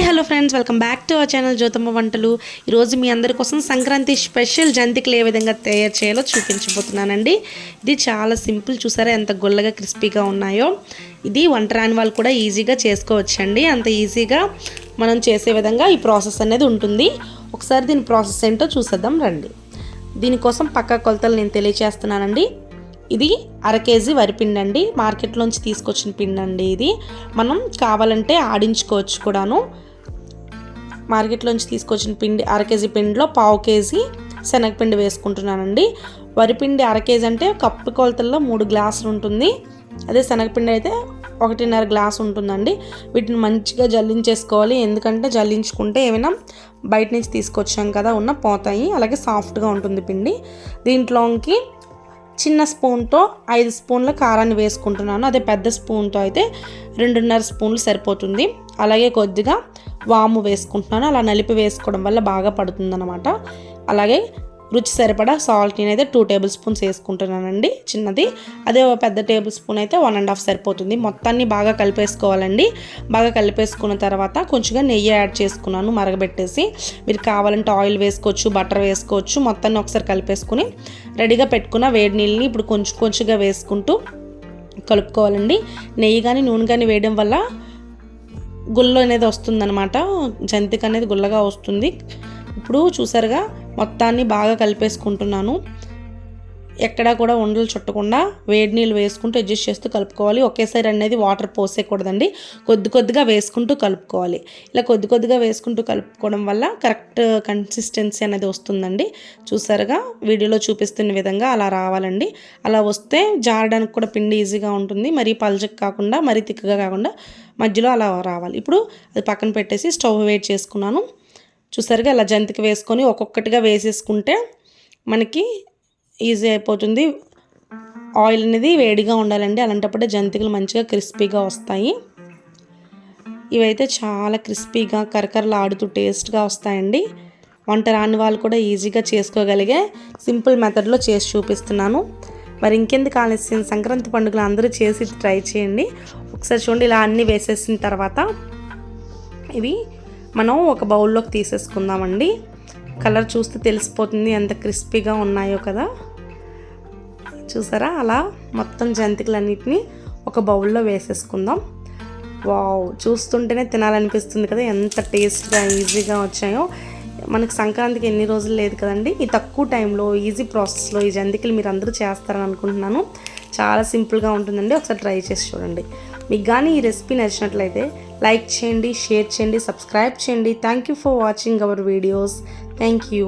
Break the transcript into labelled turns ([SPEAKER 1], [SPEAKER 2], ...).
[SPEAKER 1] Hi hello friends. Welcome back to our channel Jyothamma Vantalu. ఈరోజు మీ అందరి కోసం Sankranti special జంతికలు ఏ విధంగా తయారు చేయాలో చూపించబోతున్నానండి. ఇది చాలా సింపుల్. చూసారా ఎంత గొల్లగా క్రిస్పీగా ఉన్నాయో. ఇది వంట రాని వాళ్ళు కూడా ఈజీగా చేసుకోవచ్చండి. అంత ఈజీగా మనం చేసే విధంగా ఈ ప్రాసెస్ అనేది ఉంటుంది. ఒకసారి దీని ప్రాసెస్ ఏంటో చూసేద్దాం రండి. దీనికోసం పక్క కొలతలు నేను తెలియచేస్తున్నానండి. ఇది అర కేజీ వరిపిండి అండి మార్కెట్లోంచి తీసుకొచ్చిన పిండి అండి ఇది. మనం కావాలంటే ఆడించుకోవచ్చు కూడాను. మార్కెట్లోంచి తీసుకొచ్చిన పిండి అర కేజీ పిండిలో పావు కేజీ శనగపిండి వేసుకుంటున్నానండి. వరిపిండి అర కేజీ అంటే కప్పు కొలతల్లో మూడు గ్లాసులు ఉంటుంది. అదే శనగపిండి అయితే ఒకటిన్నర గ్లాస్ ఉంటుందండి. వీటిని మంచిగా జల్లించేసుకోవాలి. ఎందుకంటే జల్లించుకుంటే ఏమైనా బయట నుంచి తీసుకొచ్చాం కదా ఉన్న పోతాయి. అలాగే సాఫ్ట్గా ఉంటుంది పిండి. దీంట్లోకి చిన్న స్పూన్తో ఐదు స్పూన్ల కారాన్ని వేసుకుంటున్నాను. అదే పెద్ద స్పూన్తో అయితే రెండున్నర స్పూన్లు సరిపోతుంది. అలాగే కొద్దిగా వాము వేసుకుంటున్నాను. అలా నలిపి వేసుకోవడం వల్ల బాగా పడుతుందన్నమాట. అలాగే రుచి సరిపడా సాల్ట్ నేనైతే టూ టేబుల్ స్పూన్స్ వేసుకుంటున్నానండి చిన్నది. అదే ఒక పెద్ద టేబుల్ స్పూన్ అయితే వన్ అండ్ హాఫ్ సరిపోతుంది. మొత్తాన్ని బాగా కలిపేసుకోవాలండి. బాగా కలిపేసుకున్న తర్వాత కొంచెంగా నెయ్యి యాడ్ చేసుకున్నాను మరగబెట్టేసి. మీరు కావాలంటే ఆయిల్ వేసుకోవచ్చు బటర్ వేసుకోవచ్చు మొత్తాన్ని ఒకసారి కలిపేసుకుని రెడీగా పెట్టుకున్న వేడి నీళ్ళని ఇప్పుడు కొంచెం కొంచెంగా వేసుకుంటూ కలుపుకోవాలండి. నెయ్యి కానీ నూనె కానీ వేయడం వల్ల గుల్ల అనేది వస్తుందన్నమాట. జంతిక అనేది గుల్లగా వస్తుంది. ఇప్పుడు చూసారుగా మొత్తాన్ని బాగా కలిపేసుకుంటున్నాను. ఎక్కడా కూడా ఉండలు చుట్టకుండా వేడి నీళ్ళు వేసుకుంటూ అడ్జస్ట్ చేస్తూ కలుపుకోవాలి. ఒకేసారి అనేది వాటర్ పోసేయకూడదండి. కొద్ది కొద్దిగా వేసుకుంటూ కలుపుకోవాలి. ఇలా కొద్ది కొద్దిగా వేసుకుంటూ కలుపుకోవడం వల్ల కరెక్ట్ కన్సిస్టెన్సీ అనేది వస్తుందండి. చూసారుగా? వీడియోలో చూపిస్తున్న విధంగా అలా రావాలండి. అలా వస్తే జారడానికి కూడా పిండి ఈజీగా ఉంటుంది. మరీ పల్చకు కాకుండా మరీ తిక్కగా కాకుండా మధ్యలో అలా రావాలి. ఇప్పుడు అది పక్కన పెట్టేసి స్టవ్ వేట్ చేసుకున్నాను. చూసారుగా అలా జంతికి వేసుకొని ఒక్కొక్కటిగా వేసేసుకుంటే మనకి ఈజీ అయిపోతుంది. ఆయిల్ అనేది వేడిగా ఉండాలండి. అలాంటప్పుడే జంతికలు మంచిగా క్రిస్పీగా వస్తాయి. ఇవైతే చాలా క్రిస్పీగా కరకరలాడుతూ టేస్ట్గా వస్తాయండి. వంట రాని వాళ్ళు కూడా ఈజీగా చేసుకోగలిగే సింపుల్ మెథడ్లో చేసి చూపిస్తున్నాను. మరి ఇంకెందుకు ఆలస్యం? సంక్రాంతి పండుగలు అందరూ చేసి ట్రై చేయండి. ఒకసారి చూడండి ఇలా అన్నీ వేసేసిన తర్వాత ఇవి మనం ఒక బౌల్లోకి తీసేసుకుందామండి. కలర్ చూస్తే తెలిసిపోతుంది ఎంత క్రిస్పీగా ఉన్నాయో కదా. చూసారా? అలా మొత్తం జంతికలన్నిటిని ఒక బౌల్లో వేసేసుకుందాం. వావ్! చూస్తుంటేనే తినాలనిపిస్తుంది కదా. ఎంత టేస్ట్గా ఈజీగా వచ్చాయో. మనకి సంక్రాంతికి ఎన్ని రోజులు లేదు కదండి. ఈ తక్కువ టైంలో ఈజీ ప్రాసెస్లో ఈ జంతికలు మీరు అందరూ చేస్తారని అనుకుంటున్నాను. చాలా సింపుల్గా ఉంటుందండి. ఒకసారి ట్రై చేసి చూడండి. మీకు కానీ ఈ రెసిపీ నచ్చినట్లయితే లైక్ చేయండి షేర్ చేయండి సబ్స్క్రైబ్ చేయండి. Thank you for watching our videos thank you